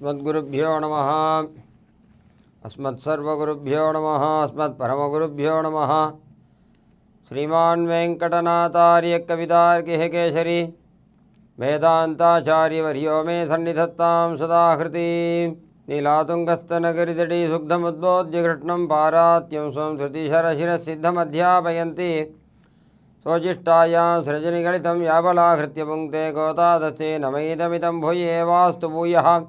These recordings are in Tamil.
अस्मद्गुरुभ्यो नमः। अस्मत्सर्वगुरुभ्यो नमः, अस्मत्परमगुरुभ्यो नमः। श्रीमान् वेङ्कटनाथार्यकवितार्किः केसरी वेदान्ताचार्यवर्यो मे सन्निधत्तां सदाहृति। नीलातुङ्गस्तनगिरितटी सुग्धमुद्बोध्य कृष्णं पारात्यं स्वं श्रुतिशरशिरसिद्धमध्यापयन्ति। स्वजिष्टायां सृजनिगलितं याबलाहृत्य पुङ्क्ते गोतादस्ते नमैदमिदं भूये वास्तु भूयः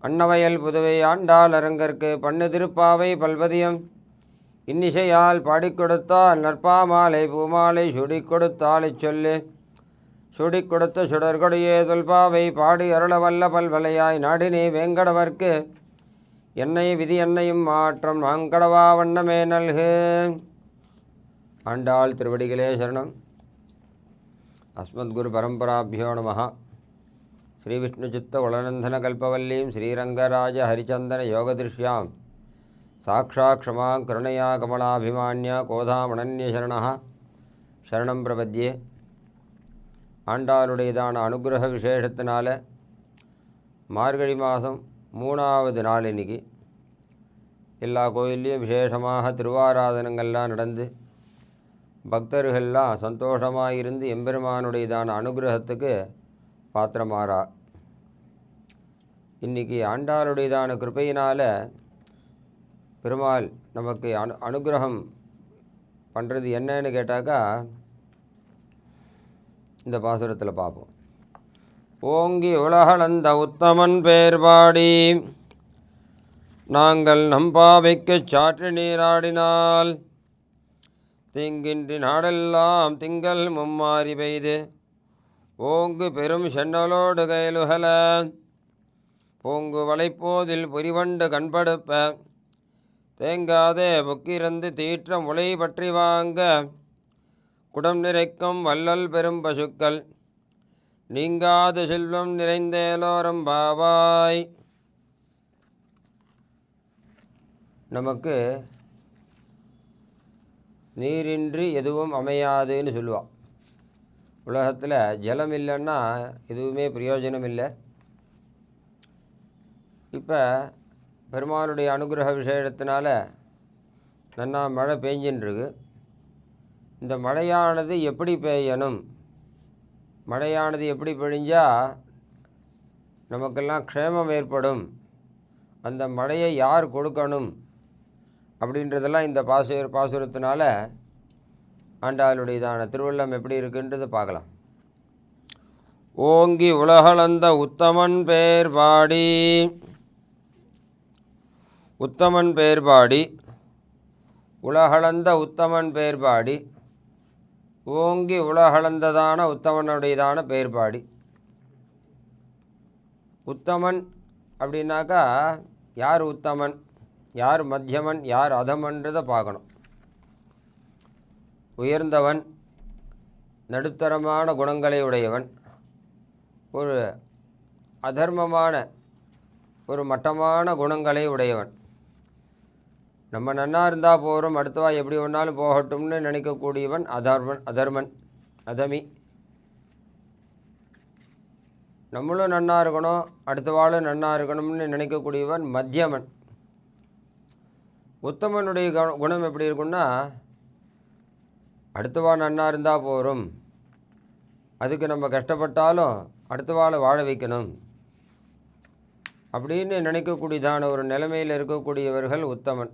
அன்னவயல் புதுவை ஆண்டாள் அரங்கற்கு பண்ணு திருப்பாவை பல்வதியம். இன்னிசையால் பாடிக் கொடுத்தால் நற்பாமாலை பூமாலை சுடி கொடுத்தாலை சொல்லு. சுடிக் கொடுத்த சுடர்கொடியே தொல்பாவை பாடி அருளவல்ல பல்வலையாய் நாடினே வேங்கடவர்க்கு. என்னை விதி என்னையும் மாற்றம் நாங்கடவா வண்ணமே நல்கு. ஆண்டாள் திருவடிகளே சரணம். அஸ்மத்குரு பரம்பராபியோ ஸ்ரீ விஷ்ணு சித்த குலநந்தன கல்பவல்லீம் ஸ்ரீரங்கராஜ ஹரிச்சந்தன யோகதிருஷ்யாம் சாட்சா க்ஷமா கருணையா கமலாபிமான்யா கோதாமணன்யசரணா. சரணம் பிரபத்தியே ஆண்டாளுடையதான அனுகிரக விசேஷத்தினால மார்கழி மாதம் மூணாவது நாள் இன்றைக்கி எல்லா கோயில்லையும் விசேஷமாக திருவாராதனங்கள்லாம் நடந்து பக்தர்கள்லாம் சந்தோஷமாக இருந்து எம்பெருமானுடையதான அனுகிரகத்துக்கு பாத்திரமாறா. இன்றைக்கி ஆண்டாளுடையதான கிருப்பையினால் பெருமாள் நமக்கு அனு அனுகிரகம் பண்ணுறது என்னன்னு கேட்டாக்கா இந்த பாசுரத்தில் பார்ப்போம் ஓங்கி உலகளந்த உத்தமன் பேர் பாடி நாங்கள் நம்பாவைக்குச் சாற்று நீராடினால் தீங்கின்றி நாடெல்லாம் திங்கள் மும்மாறி பெய்து ஓங்கு பெரும் சென்னலோடு கைலுகல பூங்கு வளைப்போதில் புரிவண்டு கண்படுப்ப. தேங்காதே புக்கிருந்து தீற்ற முளை பற்றி வாங்க. குடம் நிறைக்கும் வள்ளல் பெரும் பசுக்கள். நீங்காது செல்வம் நிறைந்தேலோரம் பாவாய். நமக்கு நீரின்றி எதுவும் அமையாதுன்னு சொல்லுவாள் உலகத்தில் ஜலம் இல்லைன்னா எதுவுமே பிரயோஜனம் இல்லை இப்போ பெருமானுடைய அனுகிரக விசேஷத்தினால நன்னா மழை பெஞ்சின்றிருக்கு. இந்த மழையானது எப்படி பெய்யணும்? மழையானது எப்படி பெழிஞ்சால் நமக்கெல்லாம் க்ஷேமம் ஏற்படும். அந்த மழையை யார் கொடுக்கணும்? அப்படின்றதெல்லாம் இந்த பாசு பாசுரத்தினால ஆண்டாளுடையதான திருவள்ளம் எப்படி இருக்குன்றது பார்க்கலாம். ஓங்கி உலகளந்த உத்தமன் பேர் பாடி உத்தமன் பேர் பாடி உலகளந்த உத்தமன் பேர் பாடி ஓங்கி உலகளந்ததான உத்தமனுடையதான பேர் பாடி உத்தமன் அப்படின்னாக்கா யார் உத்தமன் யார் மத்தியமன் யார் அதமன்றதை பார்க்கணும். உயர்ந்தவன் நடுத்தரமான குணங்களை உடையவன் ஒரு அதர்மமான ஒரு மட்டமான குணங்களை உடையவன். நம்ம நன்னா இருந்தால் போகிறோம் அடுத்தவா எப்படி ஒன்றாலும் போகட்டும்னு நினைக்கக்கூடியவன் அதர்மன் அதர்மன் அதமி. நம்மளும் நன்னா இருக்கணும் அடுத்தவாளும் நன்னா இருக்கணும்னு நினைக்கக்கூடியவன் மத்தியமன். உத்தமனுடைய குணம் எப்படி இருக்குன்னா அடுத்தவா நன்னா இருந்தால் போகிறோம் அதுக்கு நம்ம கஷ்டப்பட்டாலும் அடுத்தவாளை வாழ வைக்கணும். அப்படின்னு நினைக்கக்கூடியதான ஒரு நிலைமையில் இருக்கக்கூடியவர்கள் உத்தமன்.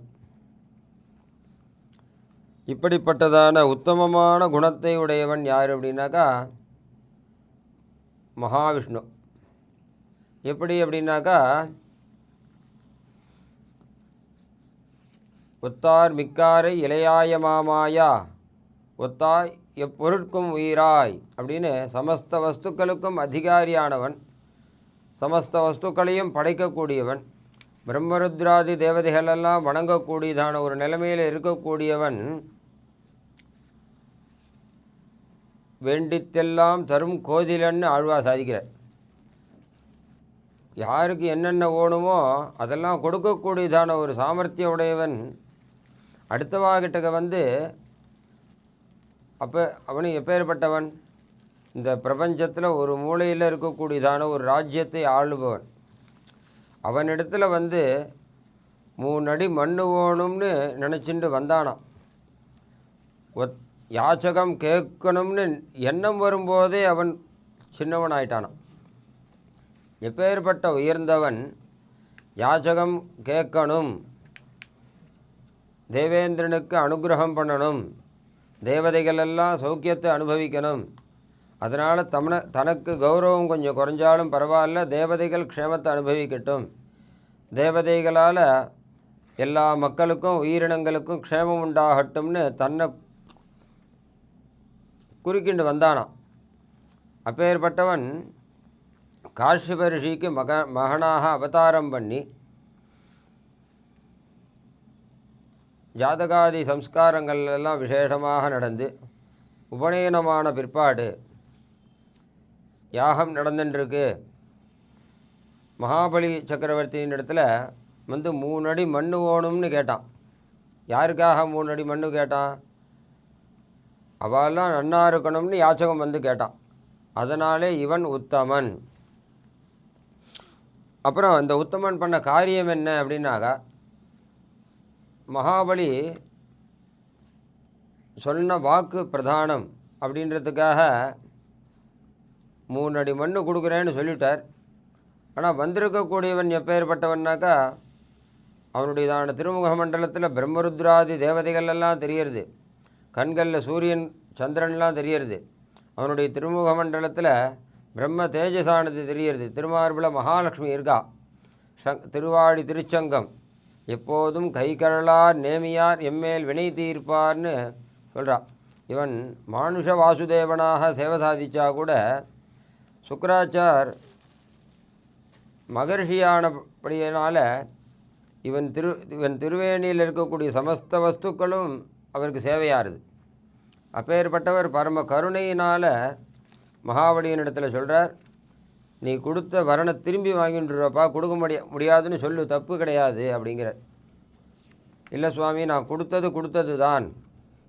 இப்படிப்பட்டதான உத்தமமான குணத்தை உடையவன் யார் அப்படின்னாக்கா மகாவிஷ்ணு. எப்படி அப்படின்னாக்கா ஒத்தார் மிக்காரை இளையாய மாமாயா ஒத்தாய் எப்பொருட்கும் உயிராய் அப்படின்னு சமஸ்த வஸ்துக்களுக்கும் அதிகாரியானவன் சமஸ்த வஸ்துக்களையும் படைக்கக்கூடியவன் பிரம்மருத்ராதி தேவதைகளெல்லாம் வணங்கக்கூடியதான ஒரு நிலைமையில் இருக்கக்கூடியவன் வேண்டித்தெல்லாம் தரும் கோதிலன்னு ஆழ்வார் சாதிக்கிறார். யாருக்கு என்னென்ன ஓணுமோ அதெல்லாம் கொடுக்கக்கூடியதான ஒரு சாமர்த்தியம் உடையவன் அடுத்தவாகிட்டக வந்து அப்போ அவனு எப்பேற்பட்டவன்? இந்த பிரபஞ்சத்தில் ஒரு மூலையில் இருக்கக்கூடியதான ஒரு ராஜ்யத்தை ஆளுபவன். அவனிடத்துல வந்து மூணு அடி மண்ணு ஓணும்னு நினச்சிட்டு வந்தானான் ஒத் யாச்சகம் கேட்கணும்னு எண்ணம் வரும்போதே அவன் சின்னவன் ஆயிட்டானான் எப்பேற்பட்ட உயர்ந்தவன் யாச்சகம் கேட்கணும் தேவேந்திரனுக்கு அனுகிரகம் பண்ணணும் தேவதைகள் எல்லாம் சௌக்கியத்தை அனுபவிக்கணும். அதனால் தமன தனக்கு கௌரவம் கொஞ்சம் குறைஞ்சாலும் பரவாயில்ல தேவதைகள் க்ஷேமத்தை அனுபவிக்கட்டும். தேவதைகளால் எல்லா மக்களுக்கும் உயிரினங்களுக்கும் க்ஷேமம் உண்டாகட்டும்னு தன்னை குறுக்கிண்டு வந்தானாம். அப்பேற்பட்டவன் காஷ்யப ரிஷிக்கு மக மகனாக அவதாரம் பண்ணி ஜாதகாதி சம்ஸ்காரங்கள் எல்லாம் விசேஷமாக நடந்து உபநயனமான பிற்பாடு யாகம் நடந்துட்டுருக்கு மகாபலி சக்கரவர்த்தியின் இடத்துல வந்து மூணு அடி மண்ணு ஓணும்னு கேட்டான். யாருக்காக மூணு அடி மண்ணு கேட்டான்? அவெல்லாம் நன்னா இருக்கணும்னு யாச்சகம் வந்து கேட்டான். அதனாலே இவன் உத்தமன். அப்புறம் இந்த உத்தமன் பண்ண காரியம் என்ன அப்படின்னாக்கா மகாபலி சொன்ன வாக்கு பிரதானம் அப்படின்றதுக்காக மூணு அடி மண்ணு கொடுக்குறேன்னு சொல்லிட்டார். ஆனால் வந்திருக்கக்கூடியவன் எப்பேற்பட்டவன்னாக்கா அவனுடையதான திருமுக மண்டலத்தில் பிரம்மருத்ராதி தேவதைகள் எல்லாம் தெரியறது. கண்களில் சூரியன் சந்திரன்லாம் தெரியறது. அவனுடைய திருமுக மண்டலத்தில் பிரம்ம தேஜசானது தெரியறது. திருமார்பில மகாலட்சுமி இருக்கா? சங் திருவாடி திருச்சங்கம். எப்போதும் கைகரளார் நேமியார் எம்மேல் வினை தீர்ப்பார்னு சொல்கிறான் இவன் மானுஷ வாசுதேவனாக சேவை சாதிச்சா கூட சுக்கராச்சார் மகர்ஷியானபடியினால் இவன் திரு இவன் திருவேணியில் இருக்கக்கூடிய சமஸ்த வஸ்துக்களும் அவருக்கு சேவையாருது. அப்பேற்பட்டவர் பரம கருணையினால் மகாபலியனிடத்தில் சொல்கிறார் நீ கொடுத்த வரணை திரும்பி வாங்கிட்டுருப்பா கொடுக்க முடிய முடியாதுன்னு சொல்லு தப்பு கிடையாது அப்படிங்கிற இல்லை சுவாமி நான் கொடுத்தது கொடுத்தது தான்.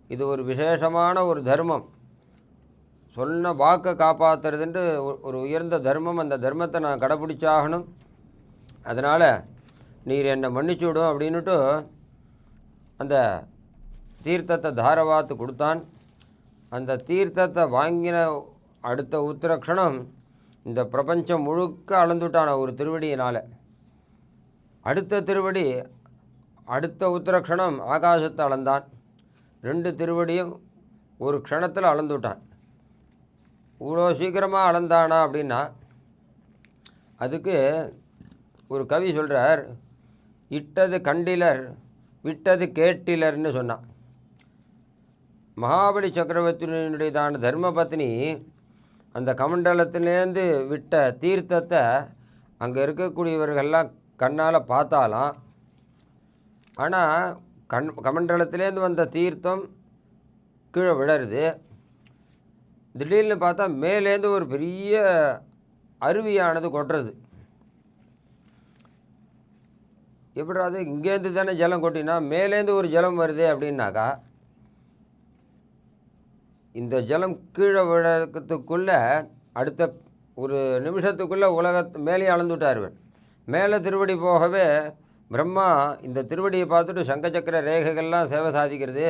இது ஒரு விசேஷமான ஒரு தர்மம். சொன்ன வாக்கை காப்பாற்றுறதுன்ட்டு ஒரு- ஒரு உயர்ந்த தர்மம். அந்த தர்மத்தை நான் கடைப்பிடிச்சாகணும் அதனால் நீர் என்னை மன்னிச்சு விடும் அப்படின்னுட்டு அந்த தீர்த்தத்தை தாரவாத்து கொடுத்தான். அந்த தீர்த்தத்தை வாங்கின அடுத்த உத்தரக்ஷணம் இந்த பிரபஞ்சம் முழுக்க அளந்துட்டான ஒரு திருவடியினால். அடுத்த திருவடி அடுத்த உத்திரக்ஷணம் ஆகாசத்தை அளந்தான். ரெண்டு திருவடியும் ஒரு க்ஷணத்தில் அளந்துட்டான். இவ்வளோ சீக்கிரமாக அளந்தானா அப்படின்னா அதுக்கு ஒரு கவி சொல்கிறார் இட்டது கண்டிலர் விட்டது கேட்டிலர்னு சொன்னான். மகாபலி சக்கரவர்த்தியினுடையதான தர்மபத்னி அந்த கமண்டலத்திலேருந்து விட்ட தீர்த்தத்தை அங்கே இருக்கக்கூடியவர்கள்லாம் கண்ணால் பார்த்தாலாம். ஆனால் கண் கமண்டலத்திலேருந்து வந்த தீர்த்தம் கீழே விழருது. திடீர்னு பார்த்தா மேலேருந்து ஒரு பெரிய அருவியானது கொட்டுறது. எப்படி அது? இங்கேருந்து தானே ஜலம் கொட்டினா மேலேருந்து ஒரு ஜலம் வருது அப்படின்னாக்கா இந்த ஜலம் கீழே விழக்கத்துக்குள்ளே அடுத்த ஒரு நிமிஷத்துக்குள்ளே உலகத்து மேலே அளந்துட்டார் இவர். மேலே திருவடி போகவே பிரம்மா இந்த திருவடியை பார்த்துட்டு சங்கச்சக்கர ரேகைகள்லாம் சேவை சாதிக்கிறது.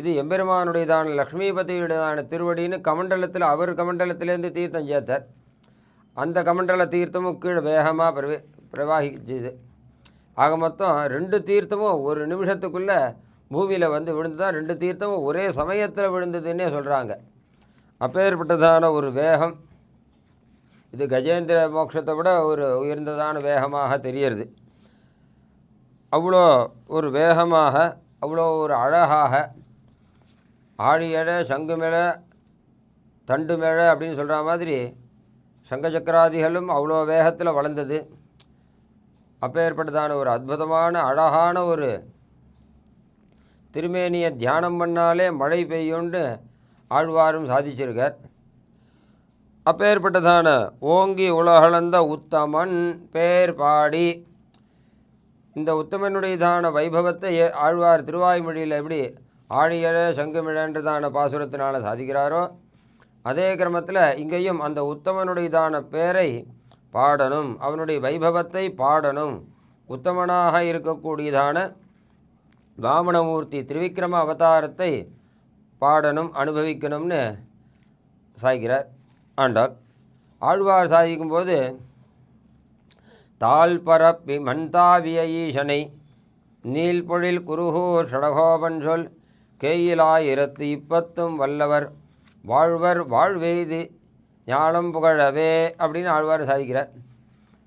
இது எம்பெருமானுடையதான லக்ஷ்மிபதியுடையதான திருவடின்னு கமண்டலத்தில் அவர் கமண்டலத்திலேருந்து தீர்த்தம் சேர்த்தார். அந்த கமண்டல தீர்த்தமும் கீழே வேகமாக பிரவே பிரவாகிச்சுது ஆக மொத்தம் ரெண்டு தீர்த்தமும் ஒரு நிமிஷத்துக்குள்ளே பூமியில் வந்து விழுந்துதான் ரெண்டு தீர்த்தமும் ஒரே சமயத்தில் விழுந்ததுன்னே சொல்கிறாங்க அப்பேற்பட்டதான ஒரு வேகம். இது கஜேந்திர மோட்சத்தை விட ஒரு உயர்ந்ததான வேகமாக தெரியறது. அவ்வளோ ஒரு வேகமாக அவ்வளோ ஒரு அழகாக ஆழியழ சங்கு மேலே தண்டு மேலே அப்படின்னு சொல்கிற மாதிரி சங்க சக்கராதிகளும் அவ்வளோ வேகத்தில் வளர்ந்தது. அப்பேற்பட்டதான ஒரு அற்புதமான அழகான ஒரு திருமேனியை தியானம் பண்ணாலே மழை பெய்யும்னு ஆழ்வாரும் சாதிச்சிருக்கார். அப்பேற்பட்டதான ஓங்கி உலகளந்த உத்தமன் பேர் பாடி. இந்த உத்தமனுடையதான வைபவத்தை ஆழ்வார் திருவாய்மொழியில் எப்படி ஆழியழ சங்குமிழன்றதான பாசுரத்தினால் சாதிக்கிறாரோ அதே கிரமத்தில் இங்கேயும் அந்த உத்தமனுடையதான பேரை பாடணும் அவனுடைய வைபவத்தை பாடணும். உத்தமனாக இருக்கக்கூடியதான வாமனமூர்த்தி திரிவிக்ரம அவதாரத்தை பாடணும் அனுபவிக்கணும்னு சாய்கிறார் ஆண்டாள். ஆழ்வார் சாதிக்கும்போது தாழ் பரப்பி மந்தாவிய ஈசனை நீல்பொழில் குருகூர் ஷடகோபன் சொல் கேயிலாயிரத்து இப்பத்தும் வல்லவர் வாழ்வர் வாழ்வெய்து ஞானம் புகழவே அப்படின்னு ஆழ்வார் சாதிக்கிறார்.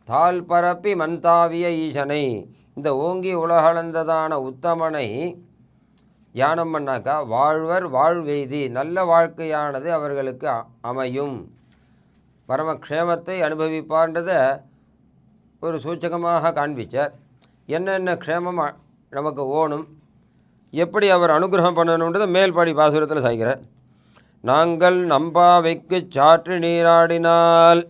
தால் பரப்பி மந்தாவிய ஈசனை. இந்த ஓங்கி உலகளந்ததான உத்தமனை தியானம் பண்ணாக்கா வாழ்வர் வாழ்வெய்தி. நல்ல வாழ்க்கையானது அவர்களுக்கு அமையும். பரமக்ஷேமத்தை அனுபவிப்பார்ன்றதை ஒரு சூச்சகமாக காண்பிச்சார். என்னென்ன க்ஷேமம் நமக்கு ஓணும் எப்படி அவர் அனுகிரகம் பண்ணணுன்றதை மேல்பாடி பாசுரத்தில் சாய்கிறார். நாங்கள் நம்பாவைக்கு சாற்று நீராடினால்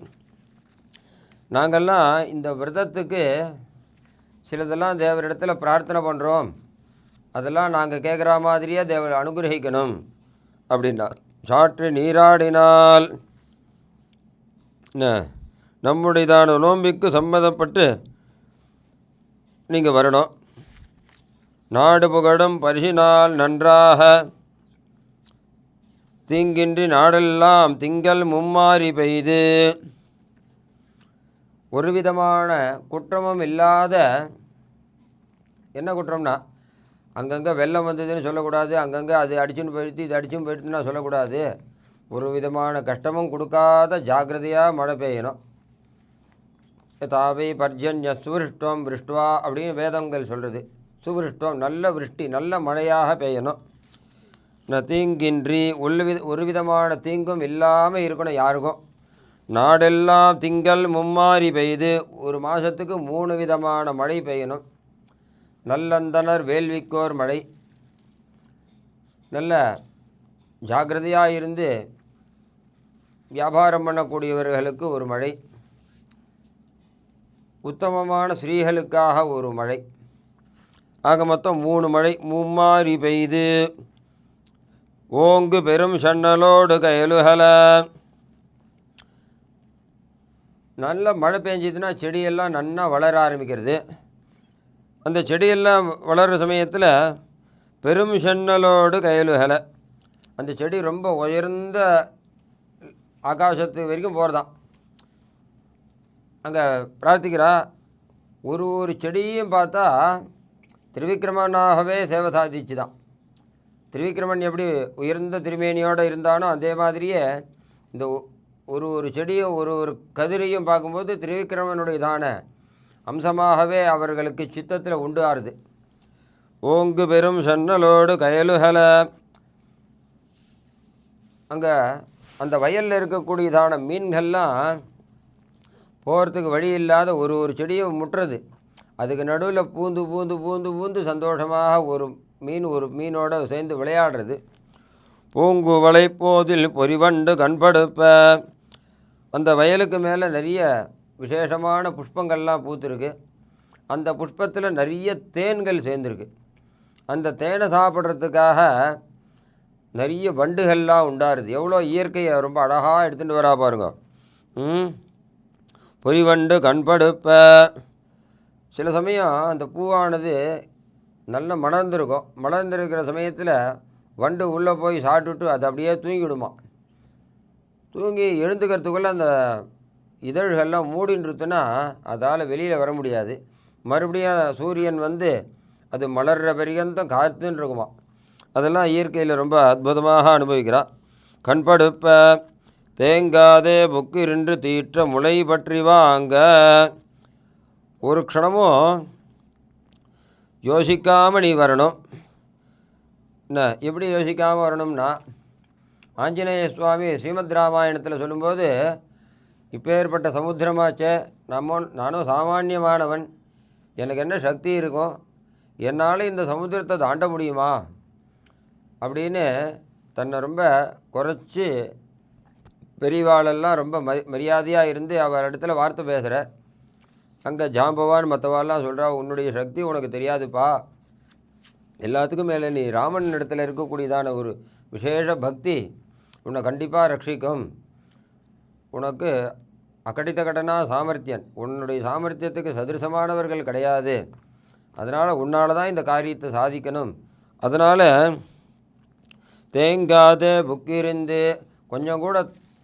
நாங்கள்லாம் இந்த விரதத்துக்கு சிலதெல்லாம் தேவரிடத்தில் பிரார்த்தனை பண்ணுறோம் அதெல்லாம் நாங்கள் கேட்குற மாதிரியே தேவர் அனுகிரகிக்கணும் அப்படின்னா சாற்று நீராடினால் நம்முடையதான நோம்பிக்கு சம்மதப்பட்டு நீங்கள் வரணும். நாடு புகழும் பரிசினால் நன்றாக. தீங்கின்றி நாடெல்லாம் திங்கள் மும்மாறி பெய்து. ஒரு விதமான குற்றமும் இல்லாத என்ன குற்றம்னா அங்கங்கே வெள்ளம் வந்ததுன்னு சொல்லக்கூடாது அங்கங்கே அது அடிச்சுன்னு போயிடுத்து இது அடிச்சும் போயிடுத்துன்னா சொல்லக்கூடாது. ஒரு விதமான கஷ்டமும் கொடுக்காத ஜாக்கிரதையாக மழை பெய்யணும். தாவை பர்ஜன்ய சுவிருஷ்டம் விருஷ்டுவா அப்படின்னு வேதங்கள் சொல்கிறது சுவிருஷ்டம் நல்ல விருஷ்டி நல்ல மழையாக பெய்யணும். ந தீங்கின்றி ஒரு வித ஒரு விதமான தீங்கும் இல்லாமல் இருக்கணும் யாருக்கும். நாடெல்லாம் திங்கள் மும்மாரி பெய்து ஒரு மாதத்துக்கு மூணு விதமான மழை பெய்யணும். நல்லந்தனர் வேள்விக்கோர் மழை. நல்ல ஜாக்கிரதையாக இருந்து வியாபாரம் பண்ணக்கூடியவர்களுக்கு ஒரு மழை. உத்தமமான ஸ்ரீகளுக்காக ஒரு மழை. ஆக மொத்தம் மூணு மழை மும்மாரி பெய்து. ஓங்கு பெரும் சன்னலோடு கயலுகலை. நல்ல மழை பெஞ்சதுன்னா செடியெல்லாம் நன்னா வளர ஆரம்பிக்கிறது. அந்த செடியெல்லாம் வளர்கிற சமயத்தில் பெரும் சென்னலோடு கையலுகலை அந்த செடி ரொம்ப உயர்ந்த ஆகாசத்து வரைக்கும் போகிறதான் அங்கே பிரார்த்திக்கிறா ஒரு ஒரு செடியும் பார்த்தா திருவிக்கிரமனாகவே சேவை சாதிச்சு தான் திருவிக்கிரமன் எப்படி உயர்ந்த திருமேனியோடு இருந்தானோ அதே மாதிரியே இந்த ஒரு ஒரு செடியும் ஒரு ஒரு கதிரையும் பார்க்கும்போது திருவிக்கிரமனுடையதான அம்சமாகவே அவர்களுக்கு சித்தத்தில் உண்டு ஆறுது. ஓங்கு பெரும் சன்னலோடு கயலுகல. அங்கே அந்த வயலில் இருக்கக்கூடியதான மீன்கள்லாம் போகிறதுக்கு வழி இல்லாத ஒரு ஒரு செடியும் முட்டுறது. அதுக்கு நடுவில் பூந்து பூந்து பூந்து பூந்து சந்தோஷமாக ஒரு மீன் ஒரு மீனோடு சேர்ந்து விளையாடுறது. பூங்குவளை போதில் பொறிவண்டு கண்படுப்ப. அந்த வயலுக்கு மேலே நிறைய விசேஷமான புஷ்பங்கள்லாம் பூத்துருக்கு. அந்த புஷ்பத்தில் நிறைய தேன்கள் சேர்ந்துருக்கு. அந்த தேனை சாப்பிட்றதுக்காக நிறைய வண்டுகள்லாம் உண்டாருது. எவ்வளோ இயற்கையை ரொம்ப அழகாக எடுத்துகிட்டு வரா பாருங்க. ம்? பொறிவண்டு கண்படுப்ப சில சமயம் அந்த பூவானது நல்ல மணர்ந்துருக்கும். மணர்ந்துருக்கிற சமயத்தில் வண்டு உள்ளே போய் சாப்பிட்டுட்டு அது அப்படியே தூங்கிவிடுமா தூங்கி எழுந்துக்கிறதுக்குள்ளே அந்த இதழ்கள்லாம் மூடின்றுத்துன்னா அதால் வெளியில் வர முடியாது. மறுபடியும் சூரியன் வந்து அது மலர்ற பரியந்தம் காத்துன்னு இருக்குமா அதெல்லாம் இயற்கையில் ரொம்ப அற்புதமாக அனுபவிக்கிறான் கண்படுப்ப தேங்காதே புக்கு இருந்து தீற்ற முளை பற்றி வாங்க. ஒரு க்ஷணமும் யோசிக்காமல் நீ வரணும். என்ன எப்படி யோசிக்காமல் வரணும்னா ஆஞ்சநேய சுவாமி ஸ்ரீமத் ராமாயணத்தில் சொல்லும்போது இப்பேற்பட்ட சமுத்திரமாச்சே நம்ம நானும் சாமானியமானவன் எனக்கு என்ன சக்தி இருக்கும்? என்னால் இந்த சமுத்திரத்தை தாண்ட முடியுமா? அப்படின்னு தன்னை ரொம்ப குறைச்சி பெரியவாளெல்லாம் ரொம்ப ம மரியாதையாக இருந்து அவர் இடத்துல வார்த்தை பேசுகிறார் அங்கே ஜாம்பவான் மற்றவாள்லாம் சொல்கிறா உன்னுடைய சக்தி உனக்கு தெரியாதுப்பா. எல்லாத்துக்கும் மேலே நீ ராமன் இடத்துல இருக்கக்கூடியதான ஒரு விசேஷ பக்தி உன்னை கண்டிப்பாக ரட்சிக்கும். உனக்கு அக்கடித்த கடனா சாமர்த்தியன். உன்னுடைய சாமர்த்தியத்துக்கு சதிருசமானவர்கள் கிடையாது. அதனால் உன்னால் தான் இந்த காரியத்தை சாதிக்கணும். அதனால் தேங்காது புக்கிருந்து கொஞ்சம் கூட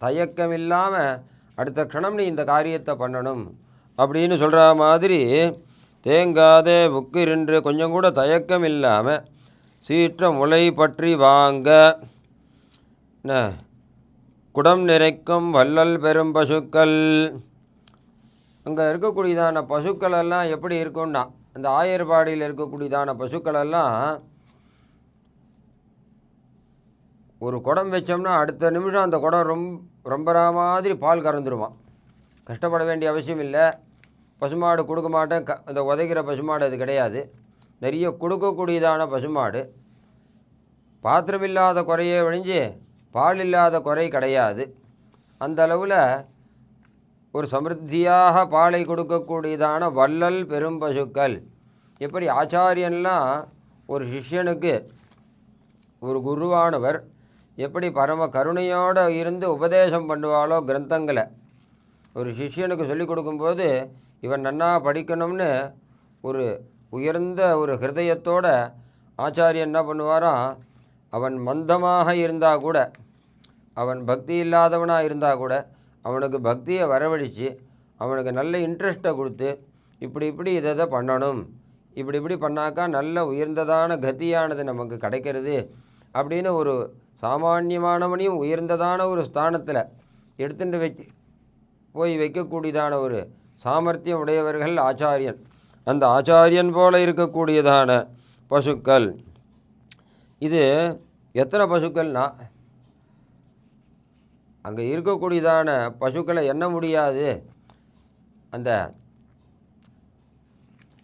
தயக்கம் இல்லாமல் அடுத்த க்ஷணம் நீ இந்த காரியத்தை பண்ணணும். அப்படின்னு சொல்கிற மாதிரி தேங்காத புக்கிருந்து கொஞ்சம் கூட தயக்கம் இல்லாமல் சீற்றம் முளை பற்றி வாங்க. என்ன குடம் நிறைக்கும் வள்ளல் பெரும் பசுக்கள். அங்கே இருக்கக்கூடியதான பசுக்கள் எல்லாம் எப்படி இருக்கும்னா அந்த ஆயர்பாடியில் இருக்கக்கூடியதான பசுக்களெல்லாம் ஒரு குடம் வச்சோம்னா அடுத்த நிமிஷம் அந்த குடம் ரொம்ப ரொம்பரா மாதிரி பால் கறந்துருவான் கஷ்டப்பட வேண்டிய அவசியம் இல்லை. பசுமாடு கொடுக்க மாட்டேன். க அந்த உதைக்கிற பசுமாடு அது கிடையாது. நிறைய கொடுக்கக்கூடியதான பசுமாடு. பாத்திரமில்லாத குறையே ஒழிஞ்சு பால் இல்லாத குறை கிடையாது. அந்த அளவில் ஒரு சமிருத்தியாக பாலை கொடுக்கக்கூடியதான வள்ளல் பெரும் பசுக்கள். எப்படி ஆச்சாரியன்லாம் ஒரு சிஷ்யனுக்கு ஒரு குருவானவர் எப்படி பரம கருணையோடு இருந்து உபதேசம் பண்ணுவாளோ கிரந்தங்களை. ஒரு சிஷ்யனுக்கு சொல்லிக் கொடுக்கும்போது இவன் நன்னா படிக்கணும்னு ஒரு உயர்ந்த ஒரு ஹிருதயத்தோட ஆச்சாரியன் என்ன பண்ணுவாராம்? அவன் மந்தமாக இருந்தால் கூட அவன் பக்தி இல்லாதவனாக இருந்தால் கூட அவனுக்கு பக்தியை வரவழைச்சு அவனுக்கு நல்ல இன்ட்ரெஸ்ட்டை கொடுத்து இப்படி இப்படி இதை இதை பண்ணணும். இப்படி இப்படி பண்ணாக்கா நல்ல உயர்ந்ததான கதியானது நமக்கு கிடைக்கிறது அப்படின்னு ஒரு சாமானியமானவனையும் உயர்ந்ததான ஒரு ஸ்தானத்தில் எடுத்துட்டு வச்சு போய் வைக்கக்கூடியதான ஒரு சாமர்த்தியம் உடையவர்கள் ஆச்சாரியன். அந்த ஆச்சாரியன் போல இருக்கக்கூடியதான பசுக்கள். இது எத்தனை பசுக்கள்னால் அங்கே இருக்கக்கூடியதான பசுக்களை எண்ண முடியாது. அந்த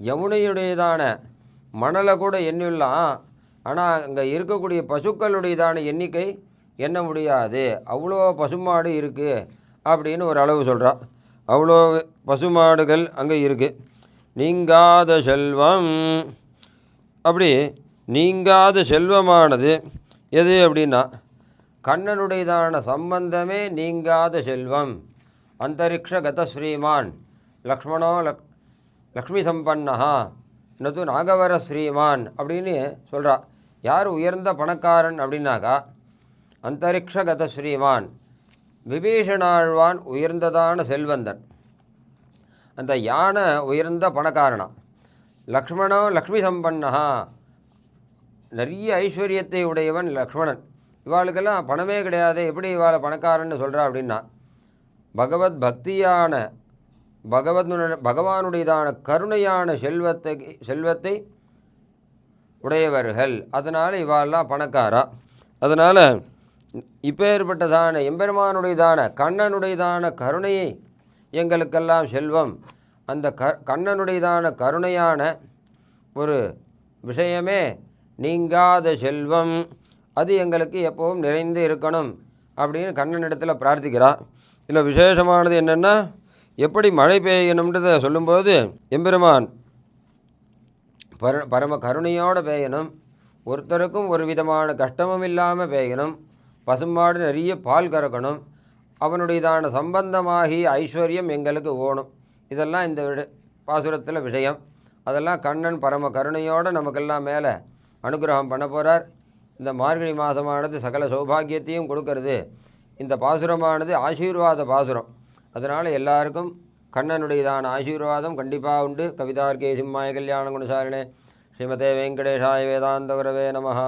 யமுனையுடையதான மணலை கூட எண்ணிடலாம். ஆனால் அங்கே இருக்கக்கூடிய பசுக்களுடையதான எண்ணிக்கை எண்ண முடியாது. அவ்வளோ பசுமாடு இருக்குது அப்படின்னு ஒரு அளவு சொல்கிறா அவ்வளோ பசுமாடுகள் அங்கே இருக்குது நீங்காத செல்வம். அப்படி நீங்காத செல்வமானது எது அப்படின்னா கண்ணனுடையதான சம்பந்தமே நீங்காத செல்வம். அந்தரிக்ஷ கத ஸ்ரீமான் லக்ஷ்மணோ லக் லக்ஷ்மி சம்பன்னஹா நது நாகவர ஸ்ரீமான் அப்படின்னு சொல்கிறா யார் உயர்ந்த பணக்காரன் அப்படின்னாக்கா அந்தரிக்ஷ கத ஸ்ரீமான் விபீஷணாழ்வான் உயர்ந்ததான செல்வந்தன். அந்த யானை உயர்ந்த பணக்காரனா. லக்ஷ்மணோ லக்ஷ்மி சம்பன்னஹா நிறைய ஐஸ்வர்யத்தை உடையவன் லக்ஷ்மணன். இவாளுக்கெல்லாம் பணமே கிடையாது. எப்படி இவாளை பணக்காரன்னு சொல்கிறா அப்படின்னா பகவத் பக்தியான பகவத் பகவானுடையதான கருணையான செல்வத்தை செல்வத்தை உடையவர்கள். அதனால் இவாளெல்லாம் பணக்காரா. அதனால் இப்பேற்பட்டதான எம்பெருமானுடையதான கண்ணனுடையதான கருணையை எங்களுக்கெல்லாம் செல்வம். அந்த க கண்ணனுடையதான கருணையான ஒரு விஷயமே நீங்காத செல்வம். அது எங்களுக்கு எப்பவும் நிறைந்து இருக்கணும் அப்படின்னு கண்ணனிடத்தில் பிரார்த்திக்கிறான் இதில் விசேஷமானது என்னென்னா எப்படி மழை பெய்யணும்ன்றதை சொல்லும்போது எம்பெருமான் பர பரம கருணையோடு பெய்யணும். ஒருத்தருக்கும் ஒரு விதமான கஷ்டமும் இல்லாமல் பெய்யணும். பசுமாடு நிறைய பால் கறக்கணும். அவனுடையதான சம்பந்தமாகி ஐஸ்வர்யம் எங்களுக்கு ஓணும். இதெல்லாம் இந்த விட பாசுரத்தில் விஷயம். அதெல்லாம் கண்ணன் பரம கருணையோடு நமக்கெல்லாம் மேலே அனுகிரகம் பண்ண போகிறார் இந்த மார்கழி மாதமானது சகல சௌபாகியத்தையும் கொடுக்கறது. இந்த பாசுரமானது ஆசீர்வாத பாசுரம். அதனால் எல்லாருக்கும் கண்ணனுடையதான ஆசீர்வாதம் கண்டிப்பாக உண்டு. கவிதார்கே சிம்மாய கல்யாண குணசாலினே. ஸ்ரீமதே வெங்கடேஷாய வேதாந்த குரவே நமஹா.